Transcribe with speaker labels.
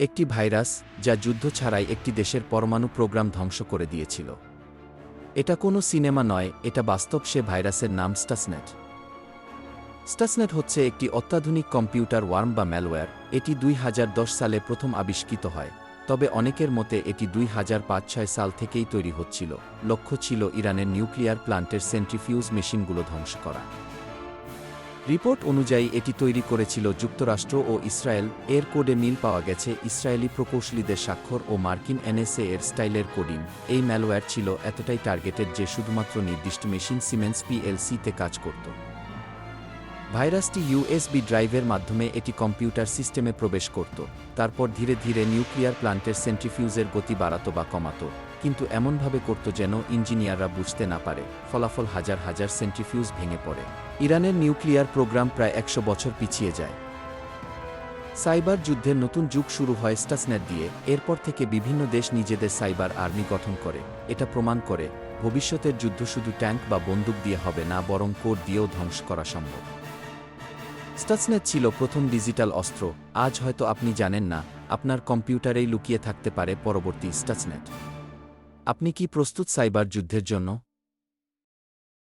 Speaker 1: একটি ভাইরাস যা যুদ্ধ ছাড়াই একটি দেশের পরমাণু প্রোগ্রাম ধ্বংস করে দিয়েছিল। এটা কোনো সিনেমা নয়, এটা বাস্তব সে ভাইরাসের নাম স্টাসনেট। স্টাসনেট হচ্ছে একটি অত্যাধুনিক কম্পিউটার ওয়ার্ম বা ম্যালওয়্যার, এটি দুই হাজার দশ সালে প্রথম আবিষ্কৃত হয়, তবে অনেকের মতে এটি দুই সাল থেকেই তৈরি হচ্ছিল। লক্ষ্য ছিল ইরানের নিউক্লিয়ার প্লান্টের সেন্ট্রিফিউজ মেশিনগুলো ধ্বংস করা। রিপোর্ট অনুযায়ী এটি তৈরি করেছিল যুক্তরাষ্ট্র ও ইসরায়েল। এর কোডে মিল পাওয়া গেছে ইসরায়েলি প্রকৌশলীদের স্বাক্ষর ও মার্কিন এনএসএ এর স্টাইলের কোডিং। এই ম্যালওয়্যার ছিল এতটাই টার্গেটেড যে শুধুমাত্র নির্দিষ্ট মেশিন সিমেন্স পিএলসিতে কাজ করত। ভাইরাসটি ইউএসবি ড্রাইভের মাধ্যমে এটি কম্পিউটার সিস্টেমে প্রবেশ করত, তারপর ধীরে ধীরে নিউক্লিয়ার প্লান্টের সেন্ট্রিফিউজের গতি বাড়াতো বা কমাত, কিন্তু এমনভাবে করত যেন ইঞ্জিনিয়াররা বুঝতে না পারে, ফলাফল হাজার হাজার সেন্ট্রিফিউজ ভেঙে পড়ে। ইরানের নিউক্লিয়ার প্রোগ্রাম প্রায় একশো বছর পিছিয়ে যায়। সাইবার যুদ্ধের নতুন যুগ শুরু হয় স্টাসনেট দিয়ে, এরপর থেকে বিভিন্ন দেশ নিজেদের সাইবার আর্মি গঠন করে, এটা প্রমাণ করে, ভবিষ্যতের যুদ্ধ শুধু ট্যাঙ্ক বা বন্দুক দিয়ে হবে না, বরং কোড দিয়েও ধ্বংস করা সম্ভব। স্টাসনেট ছিল প্রথম ডিজিটাল অস্ত্র। আজ হয়তো আপনি জানেন না, আপনার কম্পিউটারেই লুকিয়ে থাকতে পারে পরবর্তী স্টাসনেট আপনি কি প্রস্তুত সাইবার যুদ্ধের জন্য?